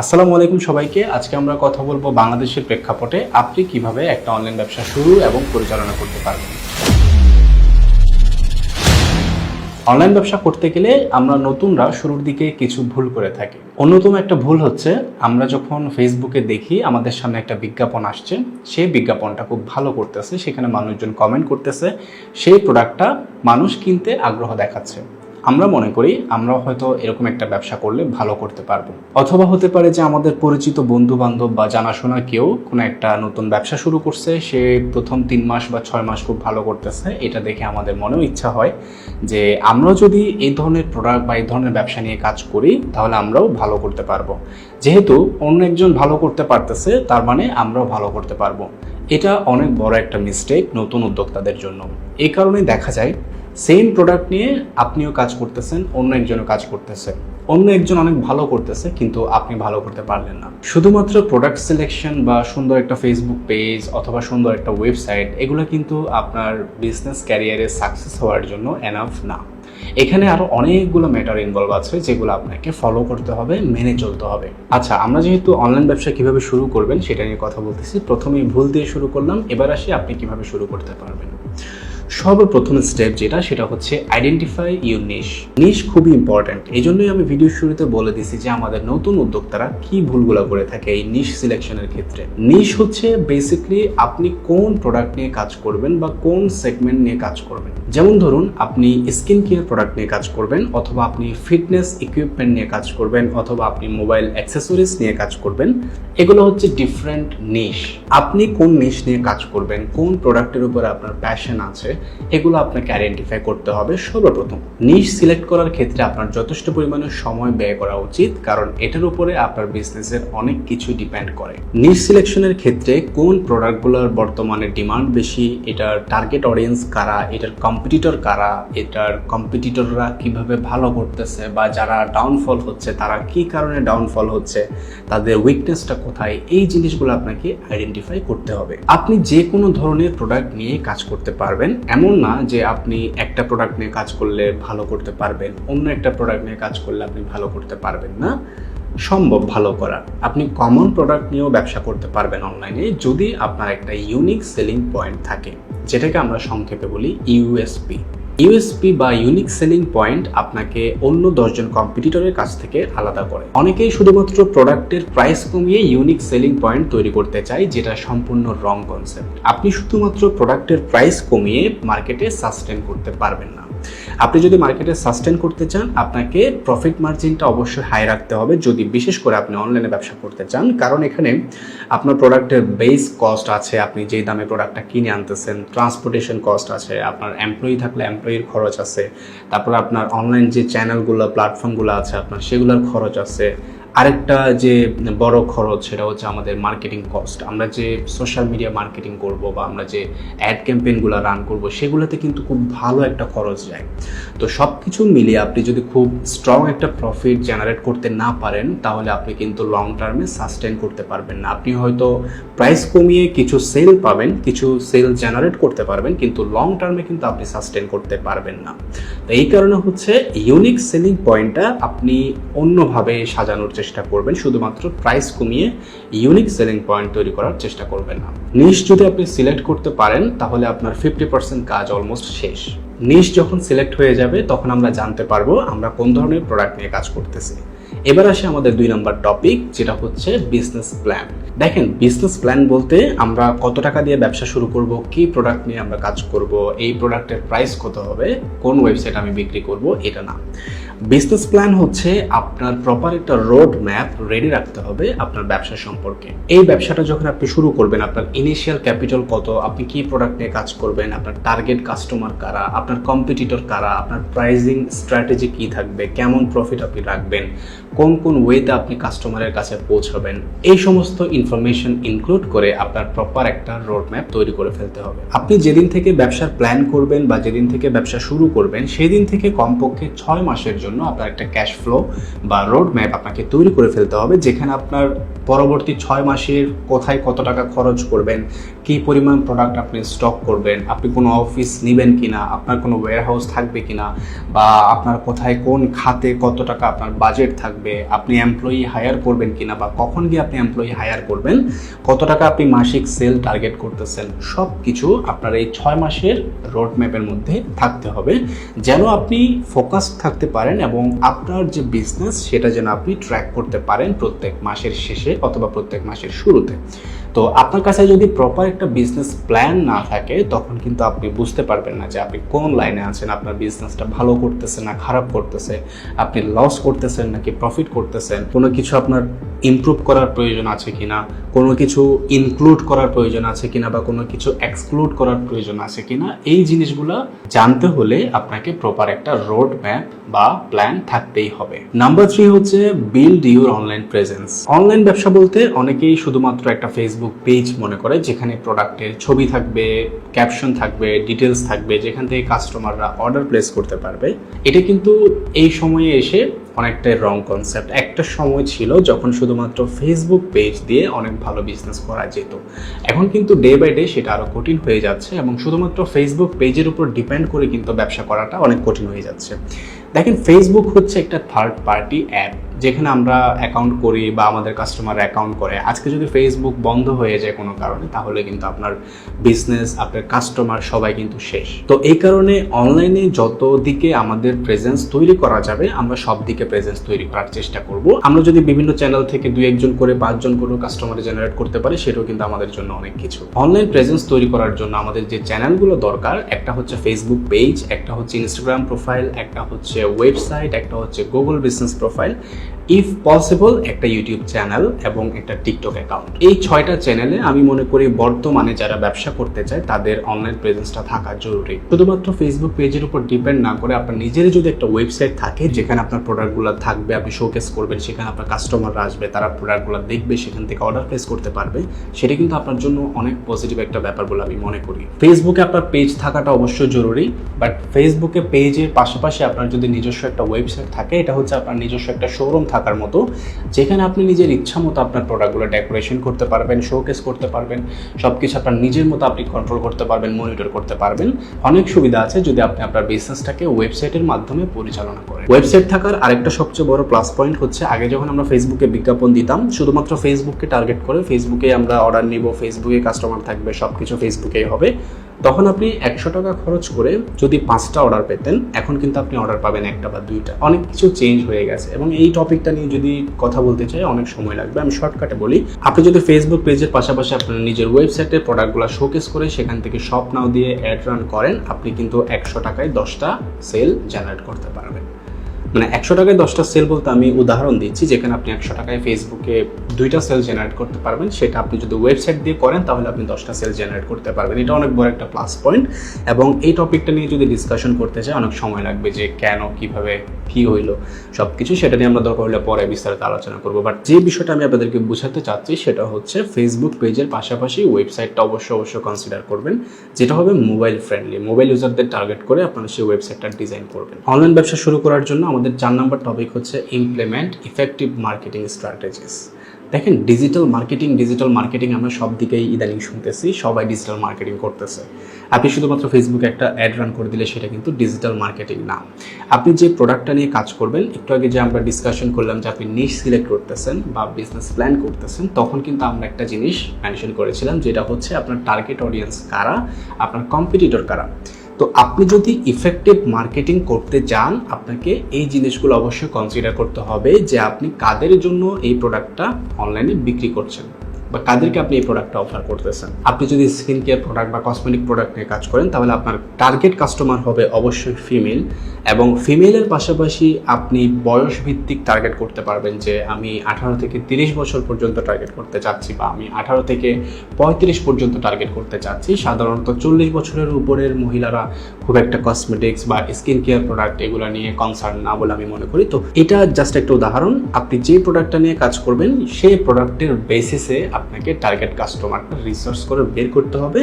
আসসালামু আলাইকুম সবাইকে। আজকে আমরা কথা বলব বাংলাদেশের প্রেক্ষাপটে আপনি কীভাবে একটা অনলাইন ব্যবসা শুরু এবং পরিচালনা করতে পারবেন। অনলাইন ব্যবসা করতে গেলে আমরা নতুনরা শুরুর দিকে কিছু ভুল করে থাকি। অন্যতম একটা ভুল হচ্ছে, আমরা যখন ফেসবুকে দেখি আমাদের সামনে একটা বিজ্ঞাপন আসছে, সেই বিজ্ঞাপনটা খুব ভালো করতেছে, সেখানে মানুষজন কমেন্ট করতেছে, সেই প্রোডাক্টটা মানুষ কিনতে আগ্রহ দেখাচ্ছে। আমরা মনে করি আমরা হয়তো এরকম একটা ব্যবসা করলে ভালো করতে পারব। অথবা হতে পারে যে আমাদের পরিচিত বন্ধু বান্ধব বা জানাশোনা কেউ কোনো একটা নতুন ব্যবসা শুরু করছে, সে প্রথম তিন মাস বা ছয় মাস খুব ভালো করতেছে, এটা দেখে আমাদের মনেও ইচ্ছা হয় যে আমরা যদি এই ধরনের প্রোডাক্ট বা এই ধরনের ব্যবসা নিয়ে কাজ করি, তাহলে আমরাও ভালো করতে পারব। যেহেতু অন্য একজন ভালো করতে পারতেছে, তার মানে আমরাও ভালো করতে পারব। এটা অনেক বড় একটা মিস্টেক নতুন উদ্যোক্তাদের জন্য। এই কারণে দেখা যায় সেম প্রোডাক্ট নিয়ে আপনিও কাজ করতেছেন, অন্য একজনও কাজ করতেছে। অন্য একজন অনেক ভালো করতেছে, কিন্তু আপনি ভালো করতে পারলেন না। শুধুমাত্র প্রোডাক্ট সিলেকশন বা সুন্দর একটা ফেসবুক পেজ অথবা সুন্দর একটা ওয়েবসাইট এগুলো কিন্তু আপনার বিজনেস ক্যারিয়ারে সাকসেস হওয়ার জন্য এনাফ না। এখানে আরও অনেকগুলো ম্যাটার ইনভলভ আছে, যেগুলো আপনাকে ফলো করতে হবে, মেনে চলতে হবে। আচ্ছা আমরা যেহেতু অনলাইন ব্যবসা কীভাবে শুরু করবেন, সেটা নিয়ে কথা বলতেছি। প্রথমেই ভুল দিয়ে শুরু করলাম, এবার আসি আপনি কীভাবে শুরু করতে পারবেন। সর্বপ্রথম স্টেপ যেটা, সেটা হচ্ছে আইডেন্টিফাই ইউর নিশ নিশ খুবই ইম্পর্ট্যান্ট এই জন্যই আমি ভিডিও শুরুতে বলে দিছি যে আমাদের নতুন উদ্যোক্তারা কি ভুলগুলো করে থাকে এই নিশ সিলেকশনের ক্ষেত্রে। নিশ হচ্ছে বেসিকলি আপনি কোন প্রোডাক্ট নিয়ে কাজ করবেন বা কোন সেগমেন্ট নিয়ে কাজ করবেন। যেমন ধরুন, আপনি স্কিন কেয়ার প্রোডাক্ট নিয়ে কাজ করবেন অথবা আপনি ফিটনেস ইকুইপমেন্ট নিয়ে কাজ করবেন অথবা আপনি মোবাইল অ্যাক্সেসরিজ নিয়ে কাজ করবেন। এগুলো হচ্ছে ডিফারেন্ট নিশ আপনি কোন নিশ নিয়ে কাজ করবেন, কোন প্রোডাক্টের উপরে আপনার প্যাশন আছে এগুলো আপনাকে আইডেন্টিফাই করতে হবে সর্বপ্রথম। নিশ সিলেক্ট করার ক্ষেত্রে আপনার যথেষ্ট পরিমাণে সময় ব্যয় করা উচিত, কারণ এটার উপরে আপনার বিজনেসের অনেক কিছু ডিপেন্ড করে। নিশ সিলেকশনের ক্ষেত্রে কোন প্রোডাক্টগুলোর বর্তমানে ডিমান্ড বেশি, এটার টার্গেট অডিয়েন্স কারা, এটার কম্পিটিটর কারা, এটার কম্পিটিটররা কীভাবে ভালো করতেছে বা যারা ডাউনফল হচ্ছে, তারা কি কারণে ডাউনফল হচ্ছে, তাদের উইকনেসটা কোথায়, এই জিনিসগুলো আপনাকে আইডেন্টিফাই করতে হবে। আপনি যে কোনো ধরনের প্রোডাক্ট নিয়ে কাজ করতে পারবেন এমন না যে আপনি একটা প্রোডাক্ট নিয়ে কাজ করলে ভালো করতে পারবেন, অন্য একটা প্রোডাক্ট নিয়ে কাজ করলে আপনি ভালো করতে পারবেন না। সম্ভব ভালো করা। আপনি কমন প্রোডাক্ট নিয়েও ব্যবসা করতে পারবেন অনলাইনে যদি আপনার একটা ইউনিক সেলিং পয়েন্ট থাকে, যেটাকে আমরা সংক্ষেপে বলি ইউএসপি ইউএসপি বা ইউনিক সেলিং পয়েন্ট আপনাকে অন্য দশজন কম্পিটিটরের কাছ থেকে আলাদা করে। অনেকেই শুধুমাত্র প্রোডাক্টের প্রাইস কমিয়ে ইউনিক সেলিং পয়েন্ট তৈরি করতে চায়, যেটা সম্পূর্ণ রং কনসেপ্ট আপনি শুধুমাত্র প্রোডাক্টের প্রাইস কমিয়ে মার্কেটে সাস্টেন করতে পারবেন না। আপনি যদি মার্কেটে সাস্টেন করতে চান, আপনাকে প্রফিট মার্জিনটা অবশ্যই হাই রাখতে হবে। যদি বিশেষ করে আপনি অনলাইনে ব্যবসা করতে চান, কারণ এখানে আপনার প্রোডাক্টের বেস কস্ট আছে, আপনি যেই দামে প্রোডাক্টটা কিনে আনতেছেন ট্রান্সপোর্টেশন কস্ট আছে, আপনার এমপ্লয়ি থাকলে এমপ্লয়ির খরচ আছে, তারপর আপনার অনলাইন যে চ্যানেলগুলো প্ল্যাটফর্মগুলো আছে, আপনার সেগুলোর খরচ আছে আরেকটা যে বড় খরচ সেটা হচ্ছে আমাদের মার্কেটিং কস্ট আমরা যে সোশ্যাল মিডিয়া মার্কেটিং করব বা আমরা যে অ্যাড ক্যাম্পেইনগুলো রান করব, সেগুলোতে কিন্তু খুব ভালো একটা খরচ যায়। তো সব কিছু মিলিয়ে আপনি যদি খুব স্ট্রং একটা প্রফিট জেনারেট করতে না পারেন, তাহলে আপনি কিন্তু লং টার্মে সাস্টেন করতে পারবেন না। আপনি হয়তো প্রাইস কমিয়ে কিছু সেল পাবেন, কিছু সেল জেনারেট করতে পারবেন, কিন্তু লং টার্মে কিন্তু আপনি সাস্টেন করতে পারবেন না। তো এই কারণে হচ্ছে ইউনিক সেলিং পয়েন্টটা আপনি অন্যভাবে সাজানোর চেষ্টা করবেন, শুধুমাত্র প্রাইস কমিয়ে ইউনিক সেলিং পয়েন্ট তৈরি করার চেষ্টা করবেন না। নিশ যদি আপনি সিলেক্ট করতে পারেন, তাহলে আপনার ফিফটি পার্সেন্ট কাজ অলমোস্ট শেষ। নিশ যখন সিলেক্ট হয়ে যাবে, তখন আমরা জানতে পারব আমরা কোন ধরনের প্রোডাক্ট নিয়ে কাজ করতেছি। এবার আসে আমাদের দুই নম্বর টপিক যেটা হচ্ছে বিজনেস প্ল্যান দেখেন বিজনেস প্ল্যান বলতে আমরা কত টাকা দিয়ে ব্যবসা শুরু করব, কি প্রোডাক্ট নিয়ে আমরা কাজ করব, এই প্রোডাক্টের প্রাইস কত হবে, কোন ওয়েবসাইট আমি বিক্রি করব, এটা না। বিজনেস প্ল্যান হচ্ছে আপনার প্রপার একটা রোড ম্যাপ রেডি রাখতে হবে আপনার ব্যবসা সম্পর্কে। এই ব্যবসাটা যখন আপনি শুরু করবেন, আপনার ইনিশিয়াল ক্যাপিটাল কত, আপনি কি প্রোডাক্ট নিয়ে কাজ করবেন, আপনার টার্গেট কাস্টমার কারা, আপনার কম্পিটিটর কারা, আপনার প্রাইজিং স্ট্র্যাটেজি কি থাকবে, কেমন প্রফিট আপনি রাখবেন কোন কোন ওয়েতে আপনি কাস্টমারের কাছে পৌঁছাবেন, এই সমস্ত ইনফরমেশন ইনক্লুড করে আপনার প্রপার একটা রোড ম্যাপ তৈরি করে ফেলতে হবে। আপনি যেদিন থেকে ব্যবসার প্ল্যান করবেন বা যেদিন থেকে ব্যবসা শুরু করবেন, সেদিন থেকে কমপক্ষে ছয় মাসের জন্য আপনার একটা ক্যাশ ফ্লো বা রোড ম্যাপ আপনাকে তৈরি করে ফেলতে হবে, যেখানে আপনার পরবর্তী ছয় মাসের কোথায় কত টাকা খরচ করবেন, কি পরিমাণ প্রোডাক্ট আপনি স্টক করবেন, আপনি কোনো অফিস নেবেন কি না আপনার কোনো ওয়্যার হাউস থাকবে কিনা, বা আপনার কোথায় কোন খাতে কত টাকা আপনার বাজেট থাকবে আপনি এমপ্লয়ি হায়ার করবেন কিনা বা কখন গিয়ে আপনি এমপ্লয়ি হায়ার করবেন, কত টাকা আপনি মাসিক সেল টার্গেট করতেছেন সব কিছু আপনার এই ছয় মাসের রোড ম্যাপের মধ্যে থাকতে হবে। যেন আপনি ফোকাস থাকতে পারেন এবং আপনার যে বিজনেস সেটা যেন আপনি ট্র্যাক করতে পারেন প্রত্যেক মাসের শেষে অথবা প্রত্যেক মাসের শুরুতে। তো আপনার কাছে যদি প্রপার একটা বিজনেস প্ল্যান না থাকে, তখন কিন্তু আপনি বুঝতে পারবেন না যে আপনি কোন লাইনে আছেন, আপনার বিজনেসটা ভালো করতেছে না, খারাপ করতেছে, আপনি লস করতেছেন নাকি প্রফিট করতেছেন, কোনো কিছু আপনার ইমপ্রুভ করার প্রয়োজন আছে কিনা, কোনো কিছু ইনক্লুড করার প্রয়োজন আছে কিনা বা কোনো কিছু এক্সক্লুড করার প্রয়োজন আছে কিনা, এই জিনিসগুলো জানতে হলে আপনাকে প্রপার একটা রোড ম্যাপ বা প্ল্যান থাকতেই হবে। নাম্বার থ্রি হচ্ছে build your online presence online ব্যবসা বলতে অনেকেই শুধুমাত্র একটা ফেসবুক পেজ মনে করে, যেখানে প্রোডাক্টের ছবি থাকবে ক্যাপশন থাকবে ডিটেলস থাকবে, যেখান থেকে কাস্টমাররা অর্ডার প্লেস করতে পারবে। এটা কিন্তু এই সময়ে এসে অনেকটাই রং কনসেপ্ট একটা সময় ছিল যখন শুধুমাত্র ফেসবুক পেজ দিয়ে অনেক ভালো বিজনেস করা যেত। এখন কিন্তু ডে বাই ডে সেটা আরও কঠিন হয়ে যাচ্ছে এবং শুধুমাত্র ফেসবুক পেজের উপর ডিপেন্ড করে কিন্তু ব্যবসা করাটা অনেক কঠিন হয়ে যাচ্ছে। দেখেন ফেসবুক হচ্ছে একটা থার্ড পার্টি অ্যাপ যেখানে আমরা অ্যাকাউন্ট করি বা আমাদের কাস্টমার অ্যাকাউন্ট করে। আজকে যদি ফেসবুক বন্ধ হয়ে যায় কোনো কারণে, তাহলে কিন্তু আপনার বিজনেস আপনার কাস্টমার সবাই কিন্তু শেষ। তো এই কারণে অনলাইনে যত দিকে আমাদের প্রেজেন্স তৈরি করা যাবে, আমরা সব দিকে প্রেজেন্স তৈরি করার চেষ্টা করব। আমরা যদি বিভিন্ন চ্যানেল থেকে দুই একজন করে, পাঁচজন করে কাস্টমার জেনারেট করতে পারি, সেটাও কিন্তু আমাদের জন্য অনেক কিছু। অনলাইন প্রেজেন্স তৈরি করার জন্য আমাদের যে চ্যানেলগুলো দরকার, একটা হচ্ছে ফেসবুক পেজ একটা হচ্ছে ইনস্টাগ্রাম প্রোফাইল একটা হচ্ছে ওয়েবসাইট একটা হচ্ছে Google business profile if possible একটা ইউটিউব চ্যানেল এবং একটা টিকটক অ্যাকাউন্ট এই ছয়টা চ্যানেলে আমি মনে করি বর্তমানে যারা ব্যবসা করতে চায়, তাদের অনলাইন প্রেজেন্সটা থাকা জরুরি। শুধুমাত্র ফেসবুক পেজের উপর ডিপেন্ড না করে আপনার নিজেরই যদি একটা ওয়েবসাইট থাকে, যেখানে আপনার প্রোডাক্টগুলো থাকবে, আপনি শোকেস করবেন, সেখানে আপনার কাস্টমাররা আসবে, তারা প্রোডাক্টগুলো দেখবে, সেখান থেকে অর্ডার প্লেস করতে পারবে, সেটা কিন্তু আপনার জন্য অনেক পজিটিভ একটা ব্যাপার বলে আমি মনে করি। ফেসবুকে আপনার পেজ থাকাটা অবশ্যই জরুরি বাট ফেসবুকে পেজের পাশাপাশি আপনার যদি নিজস্ব একটা ওয়েবসাইট থাকে, এটা হচ্ছে আপনার নিজস্ব একটা শোরুম থাকার মতো, যেখানে আপনি নিজের ইচ্ছা মতো আপনার প্রোডাক্টগুলো ডেকোরেশন করতে পারবেন শোকেস করতে পারবেন সব কিছু আপনার নিজের মতো আপনি কন্ট্রোল করতে পারবেন মনিটর করতে পারবেন। অনেক সুবিধা আছে যদি আপনি আপনার বিজনেসটাকে ওয়েবসাইটের মাধ্যমে পরিচালনা করেন। ওয়েবসাইট থাকার আরেকটা সবচেয়ে বড় প্লাস পয়েন্ট হচ্ছে, আগে যখন আমরা ফেসবুকে বিজ্ঞাপন দিতাম, শুধুমাত্র ফেসবুককে টার্গেট করে ফেসবুকে আমরা অর্ডার নিব ফেসবুকে কাস্টমার থাকবে সব কিছু ফেসবুকেই হবে। তখন আপনি একশো টাকা খরচ করে যদি পাঁচটা অর্ডার পেতেন, এখন কিন্তু আপনি অর্ডার পাবেন একটা বা দুইটা। অনেক কিছু চেঞ্জ হয়ে গেছে এবং এই টপিকটা নিয়ে যদি কথা বলতে চাই, অনেক সময় লাগবে। আমি শর্টকাটে বলি, আপনি যদি ফেসবুক পেজের পাশাপাশি আপনার নিজের ওয়েবসাইটে প্রোডাক্টগুলো শোকেস করে সেখান থেকে শপ নাও দিয়ে অ্যাড রান করেন, আপনি কিন্তু একশো টাকায় দশটা সেল জেনারেট করতে পারবেন। মানে একশো টাকায় দশটা সেল বলতে আমি উদাহরণ দিচ্ছি, যেখানে আপনি একশো টাকায় ফেসবুকে দুইটা সেল জেনারেট করতে পারবেন। সেটা আপনি যদি ওয়েবসাইট দিয়ে করেন, তাহলে আপনি দশটা সেল জেনারেট করতে পারবেন। এটা অনেক বড় একটা প্লাস পয়েন্ট এবং এই টপিকটা নিয়ে যদি ডিসকাশন করতে চাই, অনেক সময় লাগবে যে কেন, কীভাবে, কি হইল সব কিছু সেটা নিয়ে আমরা দরকার হলে পরে বিস্তারিত আলোচনা করব। বাট যে বিষয়টা আমি আপনাদেরকে বোঝাতে চাচ্ছি, সেটা হচ্ছে ফেসবুক পেজের পাশাপাশি ওয়েবসাইটটা অবশ্যই অবশ্যই কনসিডার করবেন। যেটা হবে মোবাইল ফ্রেন্ডলি মোবাইল ইউজারদের টার্গেট করে আপনারা সেই ওয়েবসাইটটা ডিজাইন করবেন। অনলাইন ব্যবসা শুরু করার জন্য আমাদের চার নাম্বার টপিক হচ্ছে ইমপ্লিমেন্ট ইফেক্টিভ মার্কেটিং স্ট্র্যাটেজিস দেখেন ডিজিটাল মার্কেটিং ডিজিটাল মার্কেটিং আমরা সব দিকেই ইদানিং শুনতেছি, সবাই ডিজিটাল মার্কেটিং করতেছে। আপনি শুধুমাত্র ফেসবুকে একটা অ্যাড রান করে দিলে সেটা কিন্তু ডিজিটাল মার্কেটিং না। আপনি যে প্রোডাক্টটা নিয়ে কাজ করবেন, একটু আগে যে আমরা ডিসকাশন করলাম যে আপনি নিশ সিলেক্ট করতেছেন বা বিজনেস প্ল্যান করতেছেন, তখন কিন্তু আমরা একটা জিনিস মেনশন করেছিলাম, যেটা হচ্ছে আপনার টার্গেট অডিয়েন্স কারা, আপনার কম্পিটিটর কারা। তো আপনি যদি ইফেক্টিভ মার্কেটিং করতে চান, আপনাকে এই জিনিসগুলো অবশ্যই কনসিডার করতে হবে যে আপনি কাদের জন্য এই প্রোডাক্টটা অনলাইনে বিক্রি করছেন। বা কাদেরকে আপনি এই প্রোডাক্টটা অফার করতেছেন? আপনি যদি স্কিন কেয়ার প্রোডাক্ট বা কসমেটিক প্রোডাক্ট নিয়ে কাজ করেন, তাহলে আপনার টার্গেট কাস্টমার হবে অবশ্যই ফিমেল এবং ফিমেলের পাশাপাশি আপনি বয়স ভিত্তিক টার্গেট করতে পারবেন যে আমি আঠারো থেকে তিরিশ বছর পর্যন্ত টার্গেট করতে চাচ্ছি বা আমি আঠারো থেকে পঁয়ত্রিশ পর্যন্ত টার্গেট করতে চাচ্ছি। সাধারণত চল্লিশ বছরের উপরের মহিলারা খুব একটা কসমেটিক্স বা স্কিন কেয়ার প্রোডাক্ট এগুলো নিয়ে কনসার্ন না বলে আমি মনে করি। তো এটা জাস্ট একটা উদাহরণ। আপনি যে প্রোডাক্টটা নিয়ে কাজ করবেন, সেই প্রোডাক্টের বেসিসে আপনাকে টার্গেট কাস্টমারটা রিসার্চ করে বের করতে হবে।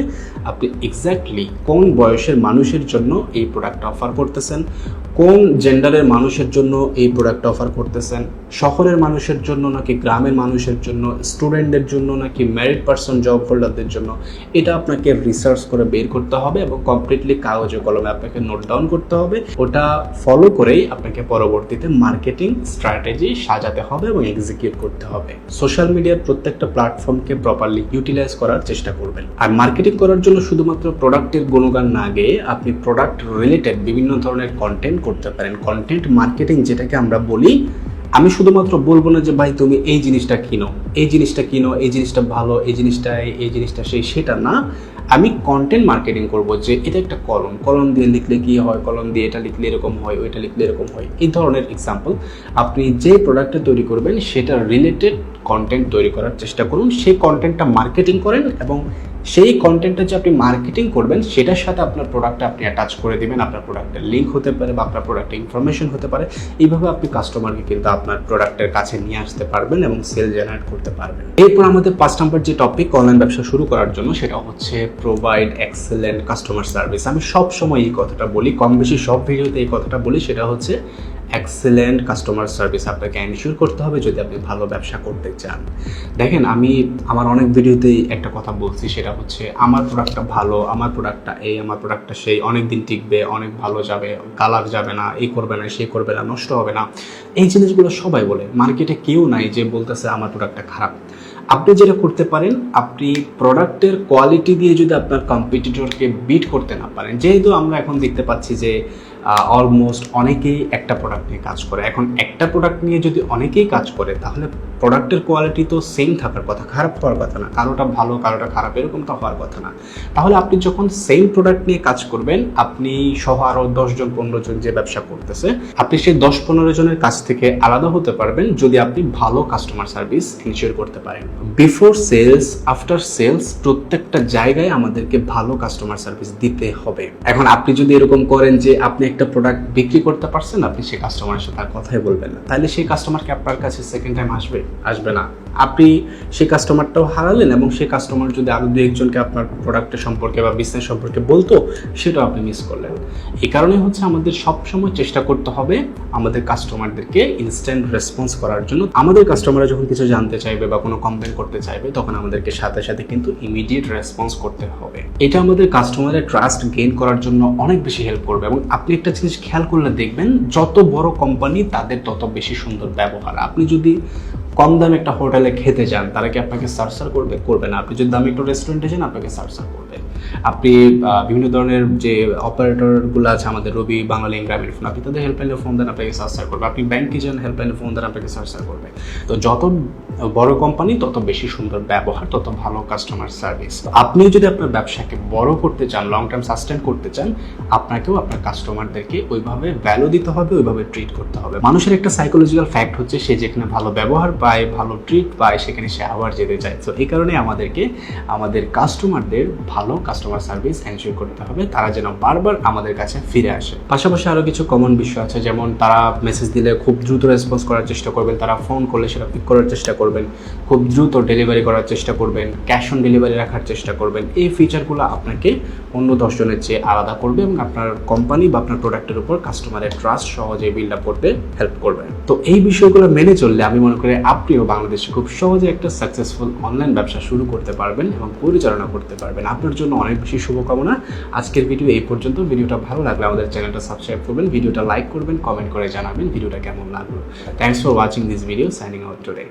আপনি এক্স্যাক্টলি কোন বয়সের মানুষের জন্য এই প্রোডাক্টটা অফার করতেছেন? কোন জেন্ডারের মানুষের জন্য এই প্রোডাক্ট অফার করতেছেন? শহরের মানুষের জন্য নাকি গ্রামের মানুষের জন্য? স্টুডেন্টদের জন্য নাকি ম্যারিড পার্সন জব হোল্ডারদের জন্য? এটা আপনাকে রিসার্চ করে বের করতে হবে এবং কমপ্লিটলি কাগজে কলমে আপনাকে নোট ডাউন করতে হবে। ওটা ফলো করেই আপনাকে পরবর্তীতে মার্কেটিং স্ট্র্যাটেজি সাজাতে হবে এবং এক্সিকিউট করতে হবে। সোশ্যাল মিডিয়ার প্রত্যেকটা প্ল্যাটফর্মকে প্রপারলি ইউটিলাইজ করার চেষ্টা করবেন। আর মার্কেটিং করার জন্য শুধুমাত্র প্রোডাক্টের গুণগান না গেয়ে আপনি প্রোডাক্ট রিলেটেড বিভিন্ন ধরনের কন্টেন্ট করতে পারেন। কন্টেন্ট মার্কেটিং যেটাকে আমরা বলি, আমি শুধুমাত্র বলব না যে, ভাই, তুমি এই জিনিসটা কিনো, এই জিনিসটা কিনো, এই জিনিসটা ভালো, এই জিনিসটা এই- জিনিসটা সেই, সেটা না। আমি কন্টেন্ট মার্কেটিং করব যে, এটা একটা কলম। কলম দিয়ে লিখলে কি হয়? কলম দিয়ে এটা লিখলে এরকম হয়, ওইটা লিখলে এরকম হয়। এই ধরনের এক্সাম্পল আপনি যে প্রোডাক্টটা তৈরি করবেন, সেটা রিলেটেড কন্টেন্ট তৈরি করার চেষ্টা করুন। সেই কন্টেন্টটা মার্কেটিং করেন এবং সেই কন্টেন্টটা যে আপনি মার্কেটিং করবেন, সেটার সাথে আপনার প্রোডাক্টটা আপনি অ্যাটাচ করে দিবেন। আপনার প্রোডাক্টের লিঙ্ক হতে পারে বা আপনার প্রোডাক্টের ইনফরমেশন হতে পারে। এইভাবে আপনি কাস্টমারকে কিন্তু আপনার প্রোডাক্টের কাছে নিয়ে আসতে পারবেন এবং সেল জেনারেট করতে পারবেন। এরপর আমাদের পাঁচ নম্বর যে টপিক অনলাইন ব্যবসা শুরু করার জন্য, সেটা হচ্ছে প্রোভাইড এক্সেলেন্ট কাস্টমার সার্ভিস আমি সব সময় এই কথাটা বলি কম বেশি সব ভিডিওতে এই কথাটা বলি, সেটা হচ্ছে এক্সেলেন্ট কাস্টমার সার্ভিস আপনাকে এনশিওর করতে হবে যদি আপনি ভালো ব্যবসা করতে চান। দেখেন, আমি আমার অনেক ভিডিওতেই একটা কথা বলছি, সেটা হচ্ছে, আমার প্রোডাক্টটা ভালো, আমার প্রোডাক্টটা এই, আমার প্রোডাক্টটা সেই অনেক দিন টিকবে, অনেক ভালো যাবে কালার যাবে না, এই করবে না সে করবে না, নষ্ট হবে না। এই জিনিসগুলো সবাই বলে মার্কেটে কেউ নাই যে বলতেছে, আমার প্রোডাক্টটা খারাপ। আপনি যেটা করতে পারেন, আপনি প্রোডাক্টের কোয়ালিটি দিয়ে যদি আপনার কম্পিটিটরকে বিট করতে না পারেন, যেহেতু আমরা এখন দেখতে পাচ্ছি যে অলমোস্ট অনেকেই একটা প্রোডাক্ট নিয়ে কাজ করে। এখন একটা প্রোডাক্ট নিয়ে যদি অনেকেই কাজ করে, তাহলে প্রোডাক্টের কোয়ালিটি তো সেম থাকার কথা, খারাপ হওয়ার কথা না। কারোটা ভালো, কারোটা খারাপ, এরকম তো হওয়ার কথা না। তাহলে আপনি যখন সেম প্রোডাক্ট নিয়ে কাজ করবেন, আপনি সহ আরও দশজন পনেরো জন যে ব্যবসা করতেছে, আপনি সেই দশ, পনেরো জনের কাছ থেকে আলাদা হতে পারবেন যদি আপনি ভালো কাস্টমার সার্ভিস ইনশিওর করতে পারেন। বিফোর সেলস আফটার সেলস প্রত্যেকটা জায়গায় আমাদেরকে ভালো কাস্টমার সার্ভিস দিতে হবে। এখন আপনি যদি এরকম করেন যে আপনি একটা প্রোডাক্ট বিক্রি করতে পারছেন, আপনি সেই কাস্টমারের সাথে আর কথাই বলবেন না। তাহলে সেই কাস্টমার কি আপনার কাছে সেকেন্ড টাইম আসবে? আসবে না। আপনি সেই কাস্টমারটাও হারালেন এবং সেই কাস্টমার যদি আরও দু একজনকে আপনার প্রোডাক্টের সম্পর্কে বা বিজনেস সম্পর্কে বলতো, সেটাও আপনি মিস করলেন। এই কারণে হচ্ছে আমাদের সবসময় চেষ্টা করতে হবে আমাদের কাস্টমারদেরকে ইনস্ট্যান্ট রেসপন্স করার জন্য। আমাদের কাস্টমাররা যখন কিছু জানতে চাইবে বা কোনো কমপ্লেন করতে চাইবে, তখন আমাদেরকে সাথে সাথে কিন্তু ইমিডিয়েট রেসপন্স করতে হবে। এটা আমাদের কাস্টমারের ট্রাস্ট গেইন করার জন্য অনেক বেশি হেল্প করবে এবং আপনি একটা জিনিস খেয়াল করলে দেখবেন, যত বড় কোম্পানি তাদের তত বেশি সুন্দর ব্যবহার। আপনি যদি কম দামে একটা হোটেলে খেতে যান, তারা কি আপনাকে সার্চার করবে? করবে না। আপনি যদি দামি একটা রেস্টুরেন্টে যান, আপনাকে সার্চার করবে। আপনি বিভিন্ন ধরনের যে অপারেটরগুলো আছে আমাদের রবি বাঙালি গ্রামীণ ফোন আপনি তাদের হেল্পলাইনে ফোন দেন, আপনাকে সার্সার করবে। আপনি ব্যাংকে যান হেল্পলাইনে ফোন দেন, আপনাকে সার্সার করবে। তো যত বড় কোম্পানি তত বেশি সুন্দর ব্যবহার, তত ভালো কাস্টমার সার্ভিস আপনি যদি আপনার ব্যবসাকে বড় করতে চান লং টার্ম সাস্টেন করতে চান, আপনাকেও আপনার কাস্টমারদেরকে ওইভাবে ভ্যালু দিতে হবে, ওইভাবে ট্রিট করতে হবে। মানুষের একটা সাইকোলজিক্যাল ফ্যাক্ট হচ্ছে, সে যেখানে ভালো ব্যবহার পায়, ভালো ট্রিট পায়, সেখানে সে আবার যেতে চায়। তো এই কারণে আমাদেরকে, আমাদের কাস্টমারদের ভালো কাস্টমার সার্ভিস এনশিওর করতে হবে, তারা যেন বারবার আমাদের কাছে ফিরে আসে। পাশাপাশি আরও কিছু কমন বিষয় আছে, যেমন তারা মেসেজ দিলে খুব দ্রুত রেসপন্স করার চেষ্টা করবেন, তারা ফোন করলে সেটা পিক করার চেষ্টা করবেন, খুব দ্রুত ডেলিভারি করার চেষ্টা করবেন ক্যাশ অন ডেলিভারি রাখার চেষ্টা করবেন, এই ফিচারগুলো আপনাকে অন্য দশজনের চেয়ে আলাদা করবে এবং আপনার কোম্পানি বা আপনার প্রোডাক্টের উপর কাস্টমারের ট্রাস্ট সহজে বিল্ড আপ করতে হেল্প করবে তো এই বিষয়গুলো মেনে চললে আমি মনে করি আপনিও বাংলাদেশে খুব সহজে একটা সাকসেসফুল অনলাইন ব্যবসা শুরু করতে পারবেন এবং পরিচালনা করতে পারবেন। আপনার জন্য অনেক বেশি শুভকামনা। আজকের ভিডিও এই পর্যন্ত। ভিডিওটা ভালো লাগলে আমাদের চ্যানেলটা সাবস্ক্রাইব করবেন, ভিডিওটা লাইক করবেন কমেন্ট করে জানাবেন ভিডিওটা কেমন লাগল। Thanks for watching this video signing out today